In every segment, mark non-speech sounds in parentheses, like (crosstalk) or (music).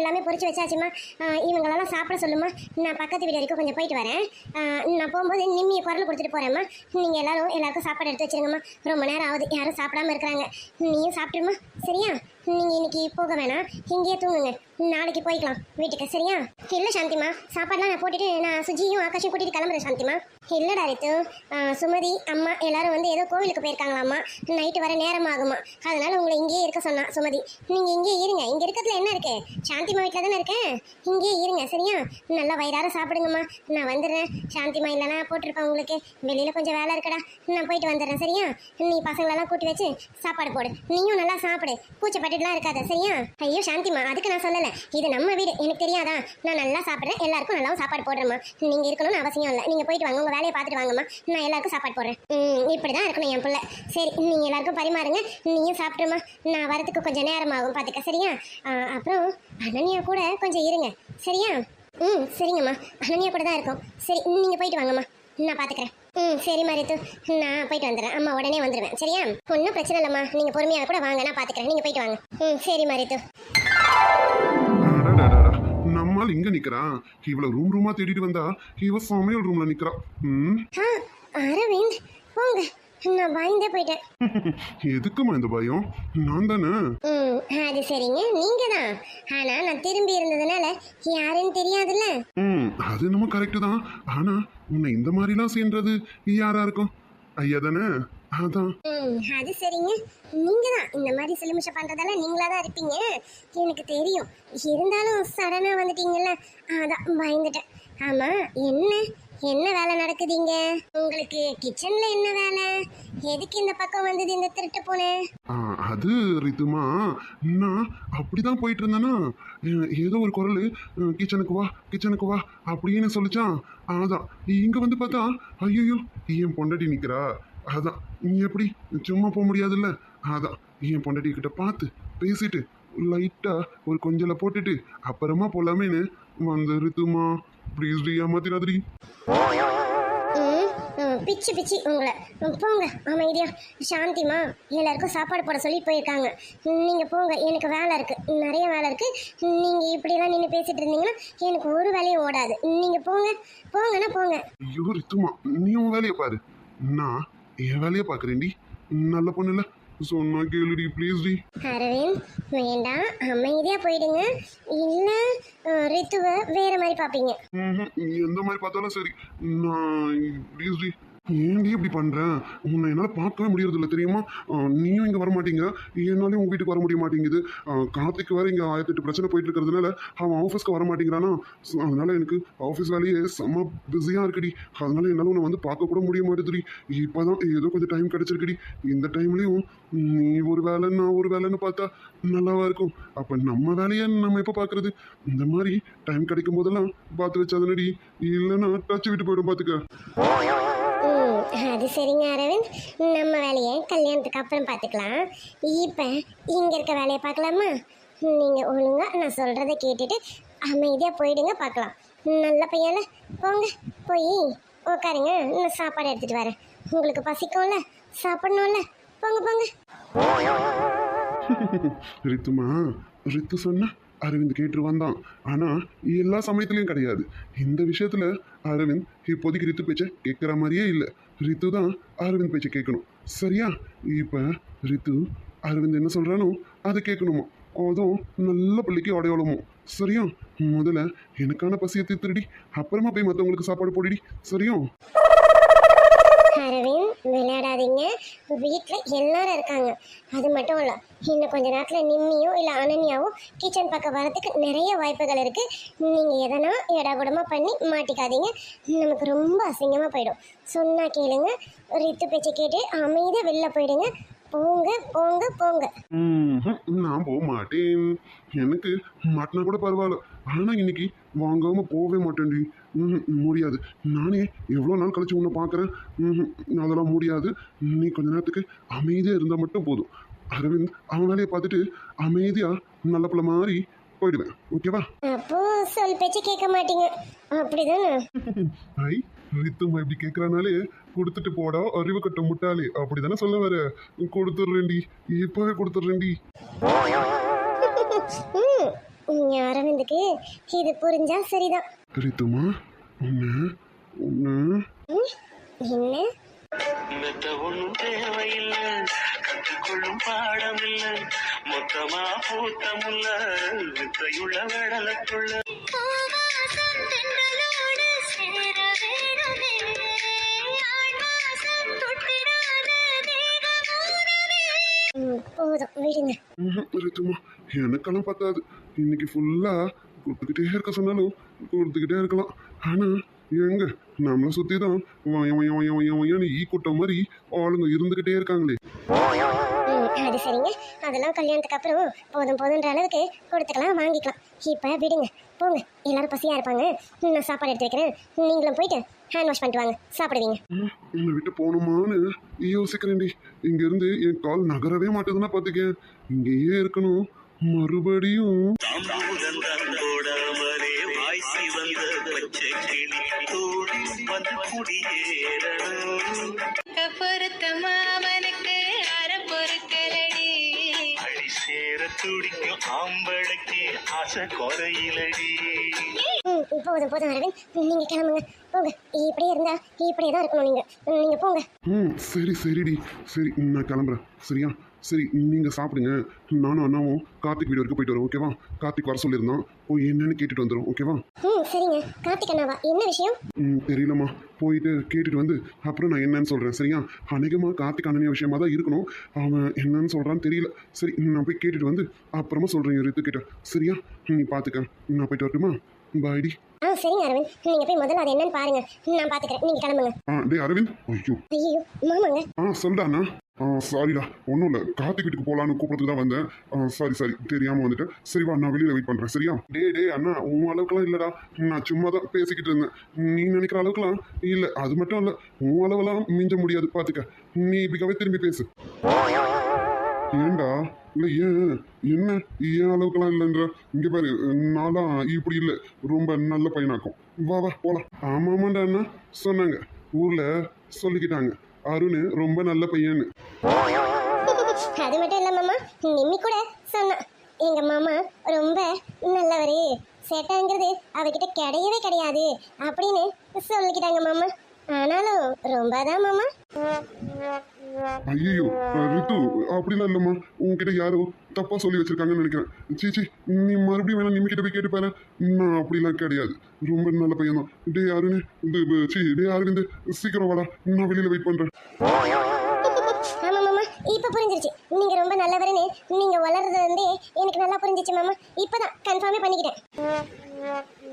எல்லாமே பொரிச்சு வச்சாச்சுமா. இவங்களெல்லாம் சாப்பிட சொல்லுமா. நான் பக்கத்து வீடு வரைக்கும் கொஞ்சம் போயிட்டு வரேன். நான் போகும்போது நிம்மியை குரல் கொடுத்துட்டு போகிறேம்மா நீங்கள் எல்லோரும் எல்லாருக்கும் சாப்பாடு எடுத்து வச்சுருங்கம்மா. ரொம்ப நேரம் ஆகுது. யாரும் சாப்பிடாம இருக்கிறாங்க. நீயும் சாப்பிட்டுருமா. சரியா? நீங்கள் இன்னைக்கு போக வேணாம். இங்கேயே தூங்குங்க. நாளைக்கு போய்க்கலாம். வீட்டுக்கு சரியா? இல்லை சாந்திமா. சாப்பாடுலாம் நான் போட்டுட்டு நான் சுஜியும் ஆகாஷும் கூட்டிட்டு கிளம்புறேன் சாந்திமா. இல்லைடா ரித்து. சுமதி அம்மா எல்லாரும் வந்து ஏதோ கோவிலுக்கு போயிருக்காங்களாம்மா. நைட்டு வர நேரம் ஆகுமா. அதனால உங்களை இங்கேயே இருக்க சொன்னா சுமதி. நீங்க இங்கேயே இருங்க. இங்க இருக்கிறதுல என்ன இருக்கு? சாந்திமா வீட்டில் தானே இருக்கேன்? இங்கேயே இருங்க சரியா? நல்லா வயிறார சாப்பிடுங்கம்மா. நான் வந்துடுறேன். சாந்திமா இல்லைனா போட்டிருப்பேன் உங்களுக்கு. வெளியில கொஞ்சம் வேலை இருக்கடா. நான் போயிட்டு வந்துடுறேன் சரியா? நீ பசங்களெல்லாம் கூட்டி வச்சு சாப்பாடு போடு. நீயும் நல்லா சாப்பிடு. பூச்சப்பட்டுலாம் இருக்காத சரியா? ஐயோ சாந்திமா அதுக்கு நான் சொல்லலை. இது நம்ம வீடு எனக்கு தெரியாதா? நான் நல்லா சாப்பிட்றேன் எல்லாருக்கும் நல்லாவும் சாப்பாடு போடுறேம்மா. நீங்க இருக்கணும்னு அவசியம் இல்லை. நீங்கள் போயிட்டு வாங்க உங்கள் வேலையை பார்த்துட்டு வாங்கம்மா. நான் எல்லாருக்கும் சாப்பாடு போடுறேன். இப்படி தான் இருக்கணும் என் பிள்ளை. சரி நீங்க எல்லாருக்கும் பரிமாறுங்க. நீயும் சாப்பிட்ருமா நான் வரத்துக்கு கொஞ்சம் நேரம் ஆகும் பார்த்துக்க சரியா அப்புறம் அனன்யா கூட கொஞ்சம் இருங்க. சரியா? ம் சரிங்கம்மா. அனன்யா கூட தான் இருக்கும். சரி நீங்க போயிட்டு வாங்கம்மா. நான் பார்த்துக்கிறேன் ம் சரி மரித்து நான் போயிட்டு வந்துடுறேன். அம்மா உடனே வந்துடுவேன் சரியா? ஒன்றும் பிரச்சனை இல்லைம்மா. நீங்கள் பொறுமையாக கூட வாங்க. நான் பார்த்துக்கிறேன் நீங்கள் போயிட்டு வாங்க. ம் சரி மரித்து. நம்மால் இங்க நிக்கிறான் இவ்வளவு ரூம் ரூமா தேடிட்டு வந்தா இவ சமையல் ரூம்ல நிக்கிறான் ம் அரவிந்த் போங்க நான் பயந்தே போயிட்டேன் எதுக்குமா இந்த பயம் நான் தானே ம் அது சரிங்க நீங்க தான் ஆனா நான் திரும்பி இருந்ததுனால யாருன்னு தெரியாதுல்ல ம் அது என்னமோ கரெக்டு தான் ஆனா உன்னை இந்த மாதிரிலாம் செய்யறது யாரா இருக்கும்? ஐயா தானே? அதான். அது சரிங்க. நீங்க தான் இந்த மாதிரி சிலுமிஷம் பண்றதெல்லாம் நீங்களா தான் இருப்பீங்க. எனக்கு தெரியும். இருந்தாலும் சடனா வந்துட்டீங்கல்ல. அதான் பயந்துட்டேன். ஆமா என்ன? என்ன வேலை நடக்குதுங்க? உங்களுக்கு கிச்சன்ல என்ன வேலை? எதுக்கு இந்த பக்கம் வந்தது இந்த திருட்டு பூனை ஆ, அது ரிதுமா நான் அப்படிதான் போயிட்டு இருந்தேனா ஏதோ ஒரு குரல் கிச்சனுக்கு வா கிச்சனுக்கு வா அப்படின்னு சொல்லிச்சான். அதான் இங்க வந்து பார்த்தா ஐயோ என் பொண்டாட்டி நிக்கிறா. அதான் நீ எப்படி சும்மா போக முடியாதுல்ல? அதான் என் பொண்டாட்டி கிட்ட பார்த்து பேசிட்டு லைட்டா ஒரு கொஞ்சல போட்டுட்டு அப்புறமா போலாமேன்னு வந்து ரித்துமா ப்ளீஸ் டி ஏமாத்திராதிரி பிச்சு பிச்சு உங்களை. போங்க அமைதியா. சாந்திமா எல்லாருக்கும் சாப்பாடு போட சொல்லி போயிருக்காங்க. நீங்க போங்க எனக்கு வேலை இருக்கு. நிறைய வேலை இருக்கு. நீங்க இப்படியெல்லாம் நின்று பேசிட்டு இருந்தீங்கன்னா எனக்கு ஒரு வேலையும் ஓடாது. நீங்க போங்க போங்கன்னா போங்க. ஐயோ ரித்துமா நீ உன் வேலையை பாரு. நான் என் வேலையை பார்க்குறேன்டி. நல்ல பொண்ணு இல்லை சொன்னா கேளுடி ப்ளீஸ் டி. அரவிந்த் வேண்டாம் அமைதியா போயிடுங்க. இல்ல ரித்துவை வேற மாதிரி பாப்பீங்க. எந்த மாதிரி பார்த்தாலும் சரி. நான் ப்ளீஸ் டி. ஏன்டி இப்படி பண்ணுறேன் உன்னை என்னால் பார்க்கவே முடியறதில்ல தெரியுமா? அஹ், நீயும் இங்கே வர மாட்டீங்க என்னாலையும் உங்கள் வீட்டுக்கு வர முடிய மாட்டேங்குது. அஹ், கார்த்திக் வேற இங்கே ஆயிரத்தெட்டு பிரச்சனை போயிட்டு இருக்கிறதுனால அவன் ஆஃபீஸ்க்கு வர மாட்டேங்கிறானா So, அதனால எனக்கு ஆஃபீஸ் வேலையே செம்ம பிஸியாக இருக்குடி. அதனால என்னால் உன்னை வந்து பார்க்க கூட முடிய மாட்டேதுடி. இப்போ தான் ஏதோ கொஞ்சம் டைம் கிடச்சிருக்குடி. இந்த டைம்லேயும் நீ ஒரு வேலை நான் ஒரு வேலைன்னு பார்த்தா நல்லாவா இருக்கும். அப்போ நம்ம வேலையை நம்ம எப்போ பார்க்குறது? இந்த மாதிரி டைம் கிடைக்கும் போதெல்லாம் பார்த்து வச்சாதனடி. இல்லைன்னா டச் விட்டு போயிடும் பார்த்துக்க. அது சரிங்க அரவிந்த். நம்ம வேலையை கல்யாணத்துக்கு அப்புறம் பார்த்துக்கலாம். இப்போ இங்கே இருக்க வேலையை பார்க்கலாமா? நீங்கள் ஒழுங்காக நான் சொல்கிறத கேட்டுட்டு அமைதியாக போயிடுங்க பார்க்கலாம். நல்ல பையன்ல போங்க போய் உட்காருங்க நான் சாப்பாடு எடுத்துகிட்டு வரேன். உங்களுக்கு பசிக்கும்ல? சாப்பிடணும்ல? போங்க போங்க. (laughs) ரித்துமா ரித்து சொன்னா அரவிந்த் கேட்டுருவான் வந்தான். ஆனால் எல்லா சமயத்துலேயும் கிடையாது. இந்த விஷயத்தில் அரவிந்த் இப்போதைக்கு ரித்து பேச்சை கேட்குற மாதிரியே இல்லை. ரித்து தான் அரவிந்த் பேச்சை கேட்கணும் சரியா? இப்போ ரித்து அரவிந்த் என்ன சொல்கிறானோ அதை கேட்கணுமா அதுவும் நல்ல பிள்ளைக்கு அடையாளமோ சரியா? முதல்ல எனக்கான பசியை திருடி அப்புறமா போய் மற்றவங்களுக்கு சாப்பாடு போடிடி. சரியா? அரவிந்த் விளையாடாதீங்க. வீட்டில் எல்லாரும் இருக்காங்க. அது மட்டும் இல்லை இன்னும் கொஞ்ச நேரத்தில் நிம்மியோ இல்லை அனன்யாவோ கிச்சன் பக்கம் வரதுக்கு நிறைய வாய்ப்புகள் இருக்குது நீங்கள் எதனா இடகுடமாக பண்ணி மாட்டிக்காதீங்க. நமக்கு ரொம்ப அசிங்கமாக போயிடும். சொன்னால் கேளுங்க ரித்து பேச்சை கேட்டு அமைதியாக வெளில போயிடுங்க. போங்க போங்க போங்க. நான் போக மாட்டேன். எனக்கு மாட்டினா கூட பரவாயில்ல. ஆனால் இன்னைக்கு வாங்காமல் போகவே மாட்டேன்டி. ம்ஹும். முடியாது. நானே எவ்வளோ நாள் கழிச்சு உன்னை பார்க்குறேன்? அதெல்லாம் முடியாது. நீ கொஞ்ச நேரத்துக்கு அமைதியாக இருந்தால் மட்டும் போதும். அரவிந்த் அவன் வேலையை பார்த்துட்டு அமைதியாக நல்ல பிள்ளை மாதிரி போயிடுவேன். ஓகேவா? அப்போ சொல் பேச்சு கேட்க மாட்டீங்க. அப்படிதானே? (laughs) ஐ ரித்துமா இப்படி கேட்குறனாலே கொடுத்துட்டு போடா அறிவு கட்ட முட்டாளே. அப்படி தானே சொல்ல வர? கொடுத்துட்றேன்டி இப்போவே கொடுத்துட்றேன்டி. (laughs) ம், அரவிந்துக்கு இது புரிஞ்சா சரிதான். ரித்துமா உன்ன உன்ன ம், என்ன? மெத்த ஒண்ணும் தேவையில்லை. கற்றுக்கொள்ளும் பாடம் இல்ல மொத்தமா பூத்தமுல்ல. வித்தையுள்ள வெடலத்துள்ள போதும் விடுங்க. ரித்துமா எனக்கெல்லாம் பத்தாது. இன்னைக்கு ஃபுல்லா கொடுத்துக்கிட்டே இருக்க சொன்னாலும் கொடுத்துக்கிட்டே இருக்கலாம். ஆனா எங்க நம்மளை சுத்தி தான் ஈ கூட்டம் மாதிரி ஆளுங்க இருந்துகிட்டே இருக்காங்களே. அது சரிங்க. அதெல்லாம் கல்யாணத்துக்கு அப்புறம் போதும் போதுன்ற அளவுக்கு கொடுத்துக்கலாம் வாங்கிக்கலாம். இப்போ விடுங்க. போங்க. எல்லாரும் பசியாக இருப்பாங்க. நான் சாப்பாடு எடுத்து வைக்கிறேன். நீங்களும் போயிட்டு ஹேண்ட் வாஷ் பண்ணிட்டு வாங்க. சாப்பிடுவீங்க. உன்னை விட்டு போகணுமான்னு யோசிக்கிறேன்டி. இங்க இருந்து என் கால் நகரவே மாட்டேதுன்னா பாத்துக்க இங்கேயே இருக்கணும். மறுபடியும் தாம்பூலந்தான் துடிக்கும் ஆம்பளைக்கு ஆசை குறையிலடி ம் போதும் போதும் அரவிந்த். நீங்கள் கிளம்புங்க. போங்க. இப்படியே இருந்தா இப்படியே தான் இருக்கணும் நீங்கள் நீங்கள் போங்க. ம் சரி சரிடி. சரி நான் கிளம்புறேன். சரியா? சரி நீங்கள் சாப்பிடுங்க. நானும் அண்ணாவும் கார்த்திக் வீடு வரைக்கும் போயிட்டு வரோம் ஓகேவா கார்த்திக் வர சொல்லியிருந்தான். போய் என்னன்னு கேட்டுட்டு வந்துடும் ஓகேவா ம் சரிங்க. கார்த்திக் அண்ணாவா? என்ன விஷயம்? ம் தெரியலம்மா. போயிட்டு கேட்டுட்டு வந்து அப்புறம் நான் என்னன்னு சொல்கிறேன் சரியா? அநேகமாக கார்த்திக் அண்ணனிய விஷயமா தான் இருக்கணும். அவன் என்னன்னு சொல்கிறான்னு தெரியல. சரி நான் போய் கேட்டுட்டு வந்து அப்புறமா சொல்கிறேன் ரித்துக்கிட்ட சரியா? நீ பார்த்துக்க நான் போயிட்டு வரட்டுமா? பாய்டி ஆ சரிங்க அரவிந்த். நீங்கள் போய் முதல்ல அது என்னன்னு பாருங்க. நான் பார்த்துக்கிறேன் நீங்கள் கிளம்புங்க. ஆ டே அரவிந்த். ஐயோ. ஐயோ மாமாங்க. ஆ சொல்டாண்ணா ஆ சாரிடா. ஒன்றும் இல்லை. கார்த்திக் வீட்டுக்கு போகலான்னு கூப்பிடறதுக்கு தான் வந்தேன். ஆ சாரி சாரி. தெரியாமல் வந்துட்டேன். சரி வா நான் வெளியில் வெயிட் பண்ணுறேன் சரியா? டே டே அண்ணா உன் அளவுக்குலாம் இல்லைடா. நான் சும்மா தான் பேசிக்கிட்டு இருந்தேன். நீ நினைக்கிற அளவுக்குலாம் இல்லை. அது மட்டும் இல்லை. உன் அளவெல்லாம் மிஞ்ச முடியாது. பார்த்துக்க நீ இப்படிக்காவே திரும்பி பேசு. ஏன்டா இல்லை ஏன் என்ன? ஏன் அளவுக்குலாம் இல்லைன்ற? இங்கே பாரு நான்லாம் இப்படி இல்லை. ரொம்ப நல்ல பையனாக்கும். வா வா போகலாம் ஆமாமாண்டா அண்ணா சொன்னாங்க. ஊரில் சொல்லிக்கிட்டாங்க. அருண் ரொம்ப நல்ல பையன்னு. அது மட்டும் இல்லை மாமா. நிம்மி கூட சொன்னா எங்க மாமா ரொம்ப நல்லவர். சேட்டாங்கிறது அவகிட்ட கிடையவே கிடையாது அப்படின்னு சொல்லிக்கிட்டாங்க மாமா. ஆனாலும் ரொம்ப தான் மாமா. ஐயோ ரித்து அப்படிலாம் இல்லைம்மா. உங்ககிட்ட யாரோ தப்பா சொல்லி வச்சிருக்காங்கன்னு நினைக்கிறேன். சீச்சி நீ மறுபடியும் வேணா நிமிக்கிட்ட போய் கேட்டு பாரு. நான் அப்படிலாம் கிடையாது. ரொம்ப நல்ல பையன் தான் டே அருண் இந்த சி டே அரவிந்த் சீக்கிரம் வாடா. நான் வெளியில வெயிட் பண்றேன். இப்போ இப்ப புரிஞ்சிருச்சு. நீங்க ரொம்ப நல்லவருன்னு நீங்க வளர்றது வந்து எனக்கு நல்லா புரிஞ்சிச்சு மாமா. இப்பதான் கன்ஃபார்மே பண்ணிக்கிட்டேன்.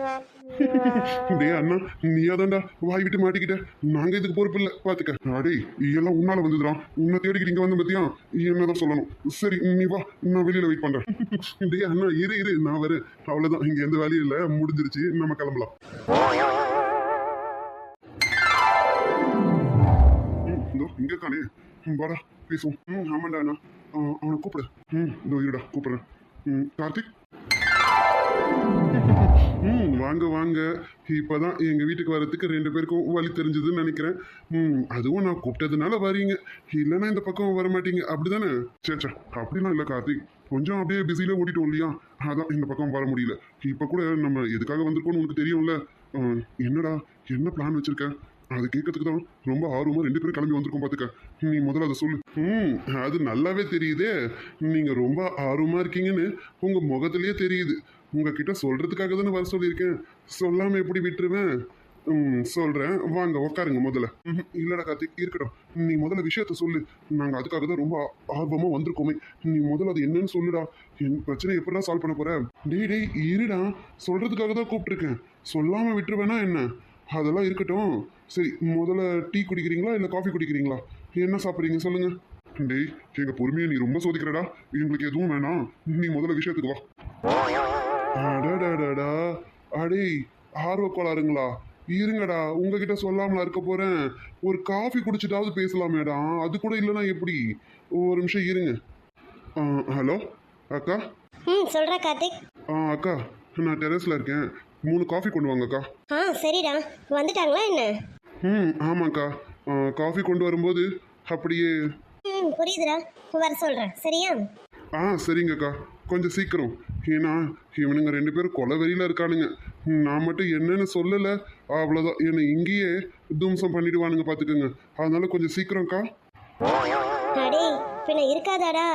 (laughs) டே அண்ணா நீயாதான்டா வாய் விட்டு மாட்டிக்கிட்ட. நாங்க இதுக்கு பொறுப்பு இல்லை. பாத்துக்க. அடே எல்லாம் உன்னால வந்துதுடா. உன்னை தேடிக்கிட்டு இங்க வந்து பத்தியா? என்னதான் சொல்லணும். சரி நீ வா. நான் வெளியில வெயிட் பண்றேன். (laughs) டே அண்ணா இரு இரு. நான் வரேன். அவ்வளவுதான். இங்க எந்த வேலையும் இல்லை. முடிஞ்சிருச்சு. நம்ம கிளம்பலாம். ம், இதோ இங்க இருக்கானே. ம், வாடா. பேசுவோம். ம் ஆமாண்டா அண்ணா. ஆ, அவனை கூப்பிடு. ம் இதோ இருடா. கூப்பிடுறேன். ம் கார்த்திக்? ம் வாங்க வாங்க. இப்போ தான் எங்கள் வீட்டுக்கு வரத்துக்கு ரெண்டு பேருக்கும் வழி தெரிஞ்சதுன்னு நினைக்கிறேன். ம் அதுவும் நான் கூப்பிட்டதுனால வரீங்க இல்லைன்னா இந்த பக்கம் வர மாட்டீங்க அப்படிதானே? சே சே அப்படிலாம் இல்லை கார்த்திக். கொஞ்சம் அப்படியே பிஸியில் ஓடிட்டோம் இல்லையா? அதான் இந்த பக்கம் வர முடியல. இப்போ கூட நம்ம எதுக்காக வந்திருக்கோம்னு உனக்கு தெரியும்ல. என்னடா என்ன பிளான் வச்சுருக்க? அது கேட்கறதுக்கு தான் ரொம்ப ஆர்வமாக ரெண்டு பேரும் கிளம்பி வந்திருக்கோம் பார்த்துக்க நீ முதல்ல அதை சொல்லு. ம் அது நல்லாவே தெரியுதே. நீங்கள் ரொம்ப ஆர்வமாக இருக்கீங்கன்னு உங்கள் முகத்துலேயே தெரியுது. உங்ககிட்ட சொல்கிறதுக்காக தானே வர சொல்லியிருக்கேன். சொல்லாமல் எப்படி விட்டுருவேன்? ம் சொல்கிறேன் வாங்க உட்காருங்க முதல்ல. ம் இல்லடா கார்த்திக் இருக்கட்டும். நீ முதல்ல விஷயத்த சொல்லு. நாங்கள் அதுக்காக தான் ரொம்ப ஆர்வமாக வந்திருக்கோமே. நீ முதல்ல அது என்னன்னு சொல்லுடா. என் பிரச்சனை எப்படிடா சால்வ் பண்ண போற? டேய் டேய் இருடா. சொல்கிறதுக்காக தான் கூப்பிட்டுருக்கேன். சொல்லாமல் விட்டுருவேனா என்ன? அதெல்லாம் இருக்கட்டும். சரி முதல்ல டீ குடிக்கிறீங்களா இல்லை காஃபி குடிக்கிறீங்களா? என்ன சாப்பிட்றீங்க சொல்லுங்க. டேய் எங்க பொறுமையை நீ ரொம்ப சோதிக்கிறடா. எங்களுக்கு எதுவும் வேணாம். நீ முதல்ல விஷயத்துக்கு வா. அடடடடா அடே ஆர்வ கோளாறுங்களா? இருங்கடா உங்ககிட்ட சொல்லாமலா இருக்க போறேன். ஒரு காஃபி குடிச்சிட்டாவது பேசலாமேடா. அது கூட இல்லைன்னா எப்படி? ஒரு நிமிஷம் இருங்க. ஹலோ அக்கா? ம் சொல்றா கார்த்திக். ஆ அக்கா நான் டெரஸில் இருக்கேன். மூணு காஃபி கொண்டு வாங்க அக்கா ஆ சரிடா. வந்துட்டாங்களா என்ன? ம் ஆமாக்கா. காஃபி கொண்டு வரும்போது அப்படியே ம் புரியுதுடா. வர சொல்றேன். சரியா? ஆ சரிங்கக்கா. கொஞ்சம் சீக்கிரம். ஏன்னா இவனுங்க ரெண்டு பேரும் கொலை வெளியில் இருக்கானுங்க. நான் மட்டும் என்னன்னு சொல்லலை. அவ்வளோதான் என்னை இங்கேயே தும்சம் பண்ணிடுவானுங்க பார்த்துக்கோங்க அதனால கொஞ்சம் சீக்கிரம்க்கா. அடே பின்ன இருக்காதாடா?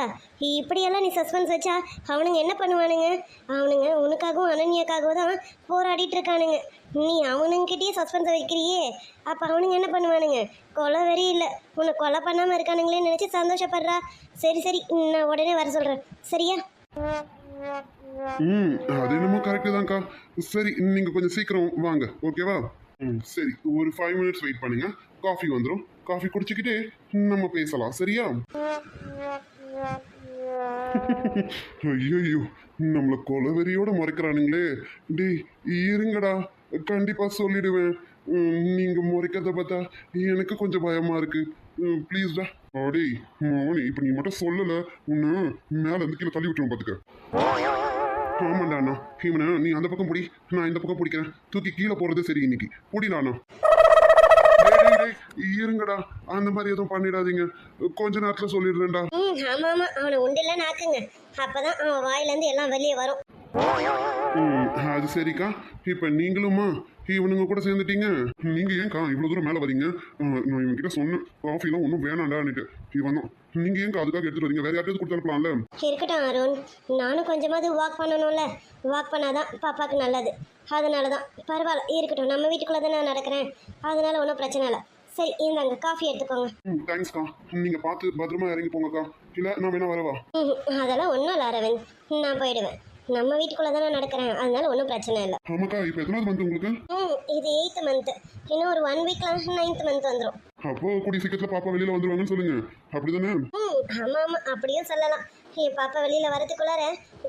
இப்படியெல்லாம் நீ சஸ்பென்ஸ் வச்சா அவனுங்க என்ன பண்ணுவானுங்க? அவனுங்க உனக்காகவும் அனன்யாக்காகவும் தான் போராடிட்டு இருக்கானுங்க. நீ அவனுங்கிட்டயே சஸ்பென்ஸ் வைக்கிறியே. அப்போ அவனுங்க என்ன பண்ணுவானுங்க? கொலை வெறி இல்லை உன்னை கொலை பண்ணாமல் இருக்கானுங்களேன்னு நினச்சி சந்தோஷப்படுறா. சரி சரி. நான் உடனே வர சொல்கிறேன் சரியா? ம் அது என்னமோ கரெக்டு தான்க்கா. சரி நீங்கள் கொஞ்சம் சீக்கிரம் வாங்க ஓகேவா ம். சரி ஒரு ஃபைவ் மினிட்ஸ் வெயிட் பண்ணுங்க. காஃபி வந்துடும் காஃபி குடிச்சிக்கிட்டே நம்ம பேசலாம் சரியா? (laughs) ஐயோ நம்மளை கொலவெறியோட முறைக்கிறானுங்களே. டேய் இருங்கடா. கண்டிப்பாக சொல்லிடுவேன். நீங்கள் நீங்க முறைக்கிறத பார்த்தா எனக்கு கொஞ்சம் பயமா இருக்கு. ப்ளீஸ்டா அடே மோனி இப்போ நீ மட்டும் சொல்லலை. ஒன்று மேலே இருந்து கீழே தள்ளி விட்டுருவோம் பார்த்துக்க ஆமாண்டா அண்ணா. நீ அந்த பக்கம் பிடி. நான் இந்த பக்கம் பிடிக்கிறேன். தூக்கி கீழே போகிறது சரி இன்னைக்கு. பிடிடா அண்ணா. இருங்கடா. அந்த மாதிரி எதுவும் பண்ணிடாதீங்க. கொஞ்ச நேரத்துல சொல்லிடுறேன்டா. ம் ஆமாம் ஆமாம். அவனை உண்டில்லன்னு ஆக்குங்க அப்போ தான் அவன் வாயிலேருந்து எல்லாம் வெளியே வரும். ம் அது சரிக்கா. இப்போ நீங்களுமா? இவனுங்க கூட சேர்ந்துட்டீங்க. நீங்க ஏன்க்கா இவ்வளோ தூரம் மேலே வரீங்க? அஹ், நான் இவன்கிட்ட சொன்னேன். காஃபிலாம் ஒன்றும் வேணாண்டான்னுட்டு. இவன் தான் நீங்க ஏன்க்கா அதுக்காக எடுத்துட்டு வரீங்க? வேற யார்ட்டாவது கொடுத்து அனுப்பலாம்ல? இருக்கட்டும் அருண். நானும் கொஞ்சமாவது வாக் பண்ணணும்ல. வாக் பண்ணாதான் பாப்பாவுக்கு நல்லது. அதனால தான் பரவாயில்ல இருக்கட்டும். நம்ம வீட்டுக்குள்ளே தான் நான் நடக்கிறேன். அதனால ஒன்றும் பிரச்சனை இல்லை. சரி இந்தாங்க காஃபி எடுத்துக்கோங்க. ம் தேங்க்ஸ்க்கா நீங்க பார்த்து பத்திரமா இறங்கி போங்கக்கா. இல்லை நான் வேணா வரவா? ம், அதெல்லாம் ஒன்றும் இல்லை அரவிந்த். நான் போயிடுவேன். நம்ம வீட்டுக்குள்ளே தான் நான் நடக்கிறேன். அதனால ஒன்றும் பிரச்சனை இல்லை. ஆமாக்கா இப்போ எத்தனாவது வந்து உங்களுக்கு? ம் இது எயித்து மந்த்து இன்னும் ஒரு ஒன் வீக்கில் நைன்த் மந்த் வந்துடும் அப்போ கூடிய சீக்கிரத்தில் பாப்பா வெளியில வந்துருவாங்கன்னு சொல்லுங்க. அப்படிதானே? ம் ஆமாம் ஆமாம் அப்படியும் சொல்லலாம். என் பாப்பா வெளியில் வரதுக்குள்ளார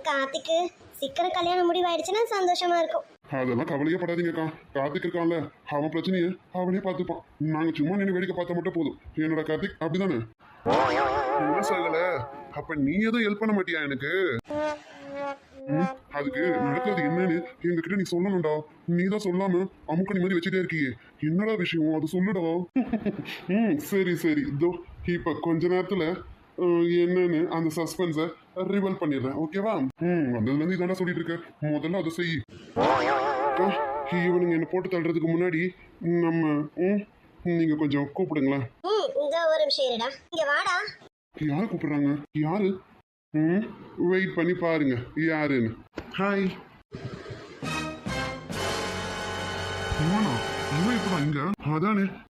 கார்த்திக்கு சீக்கிரம் கல்யாணம் முடிவாயிடுச்சுன்னா சந்தோஷமா இருக்கும். அதெல்லாம் கவலையே படாதீங்கக்கா. கார்த்திக் இருக்கான்ல. அவன் பிரச்சனையை அவனே பார்த்துப்பான். நாங்க சும்மா நின்று வேடிக்கை பார்த்தா மட்டும் போதும். என்னோட கார்த்திக் அப்படிதானே? என்ன சொல்லல. அப்ப நீ எதுவும் ஹெல்ப் பண்ண மாட்டியா எனக்கு? ம், அதுக்கு நடக்கிறது என்னன்னு? எங்ககிட்ட நீ சொல்லணும்டா. நீ தான் சொல்லாம அமுக்க நிம்மதி வச்சுட்டே இருக்கியே. என்னடா விஷயம்? அது சொல்லுடா. ம். சரி சரி. இதோ இப்ப கொஞ்ச நேரத்துல என்னன்னு அந்த சஸ்பென்ஸை ரிவல் பண்ணிடுறேன். ஓகேவா ம். வந்ததுல இருந்து இதாண்டா சொல்லிட்டு இருக்க. முதல்ல அதை செய். இவனுங்க என்ன போட்டு தள்ளுறதுக்கு முன்னாடி நம்ம ம் நீங்க கொஞ்சம் கூப்பிடுங்களேன். ம் இந்த ஒரு நிமிஷம் இருடா. இங்கே வாடா. யாரை கூப்பிடுறாங்க? யாரு? ம்? வெயிட் பண்ணி பாருங்க. யாருன்னு? ஹாய் இவனா? இவன் இப்போ இங்க? அதானே.